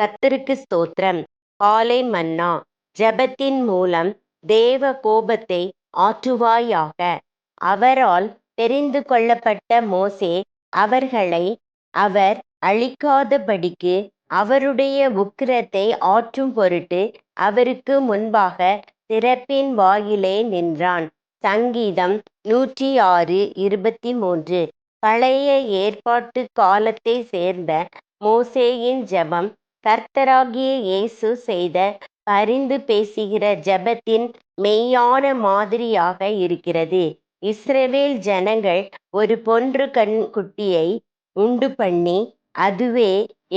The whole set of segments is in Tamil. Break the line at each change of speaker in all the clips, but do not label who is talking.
கத்தருக்கு ஸ்தோத்திரம் காலை மன்னா ஜபத்தின் மூலம் தேவ கோபத்தை ஆற்றுவாயாக அவரால் தெரிந்து கொள்ளப்பட்ட மோசே அவர்களை அவர் அழிக்காதபடிக்கு அவருடைய உக்கிரத்தை ஆற்றும் பொருட்டு அவருக்கு முன்பாக திறப்பின் வாயிலே நின்றான் சங்கீதம் நூற்றி ஆறு இருபத்தி மூன்று பழைய ஏற்பாட்டு காலத்தை சேர்ந்த மோசேயின் ஜபம் கர்த்தராகிய இயேசு செய்த பரிந்து பேசுகிற ஜெபத்தின் மெய்யான மாதிரியாக இருக்கிறது இஸ்ரவேல் ஜனங்கள் ஒரு பொன்று கண் குட்டியை உண்டு பண்ணி அதுவே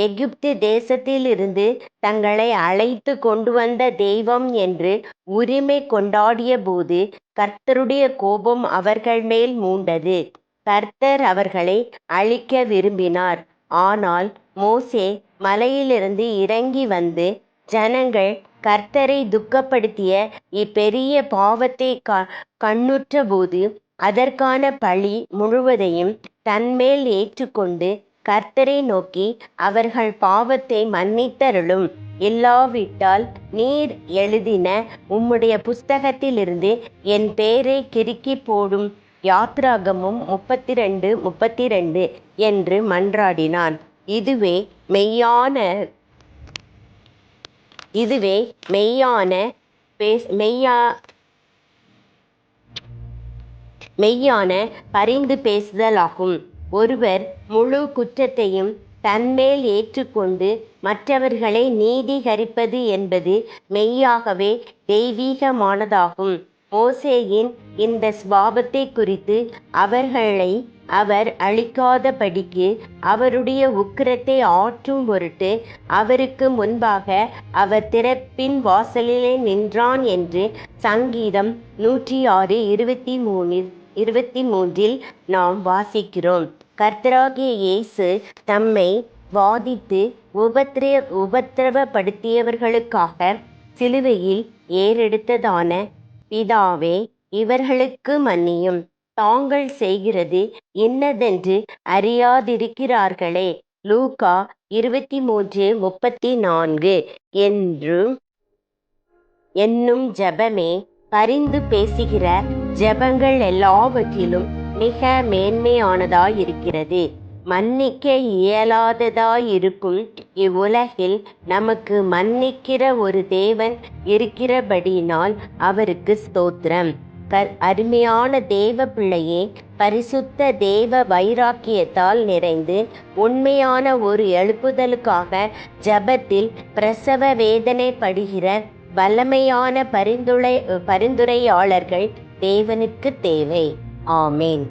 எகிப்து தேசத்திலிருந்து தங்களை அழைத்து கொண்டு வந்த தெய்வம் என்று உரிமை கொண்டாடிய போது கர்த்தருடைய கோபம் அவர்கள் மேல் மூண்டது கர்த்தர் அவர்களை அழிக்க விரும்பினார் ஆனால் மோசே மலையிலிருந்து இறங்கி வந்து ஜனங்கள் கர்த்தரை துக்கப்படுத்திய இப்பெரிய பாவத்தை க கண்ணுற்றபோது அதற்கான பழி முழுவதையும் தன்மேல் ஏற்றுக்கொண்டு கர்த்தரை நோக்கி அவர்கள் பாவத்தை மன்னித்தருளும் இல்லாவிட்டால் நீர் எழுதின உம்முடைய புஸ்தகத்திலிருந்து என் பேரை கிறுக்கி போடும் யாத்ராகமும் முப்பத்தி ரெண்டு முப்பத்தி ரெண்டு என்று மன்றாடினான் இதுவே மெய்யான இதுவே மெய்யான மெய்யா மெய்யான பரிந்து பேசுதலாகும். ஒருவர் முழு குற்றத்தையும் தன்மேல் ஏற்றுக்கொண்டு மற்றவர்களை நீதிகரிப்பது என்பது மெய்யாகவே தெய்வீகமானதாகும். மோசேயின் இந்த ஸ்வாபத்தை குறித்து அவர்களை அவர் அழிக்காதபடிக்கு அவருடைய உக்கிரத்தை ஆற்றும் பொருட்டு அவருக்கு முன்பாக அவர் திறப்பின் வாசலிலே நின்றான் என்று சங்கீதம் நூற்றி ஆறு இருபத்தி மூணில் இருபத்தி மூன்றில் நாம் வாசிக்கிறோம் கர்த்தராகிய இயேசு தம்மை வாதித்து உபத்ரே உபத்திரவப்படுத்தியவர்களுக்காக சிலுவையில் ஏறெடுத்ததான பிதாவே இவர்களுக்கு மன்னியும் தாங்கள் செய்கிறது இன்னதென்று அறியாதிருக்கிறார்களே. லூகா இருபத்தி மூன்று முப்பத்தி நான்கு என்னும் ஜெபமே பரிந்து பேசுகிற ஜெபங்கள் எல்லாவற்றிலும் மிக மேன்மையானதாய் இருக்கிறது. மன்னிக்க இயலாததாயிருக்கும் இவ்வுலகில் நமக்கு மன்னிக்கிற ஒரு தேவன் இருக்கிறபடியினால் அவருக்கு ஸ்தோத்திரம். அருமையான தேவ பிள்ளையே பரிசுத்த தேவ வைராக்கியத்தால் நிறைந்து உண்மையான ஒரு எழுப்புதலுக்காக ஜபத்தில் பிரசவ வேதனைப்படுகிற வல்லமையான பரிந்துரை பரிந்துரையாளர்கள் தேவனுக்கு தேவை ஆமேன்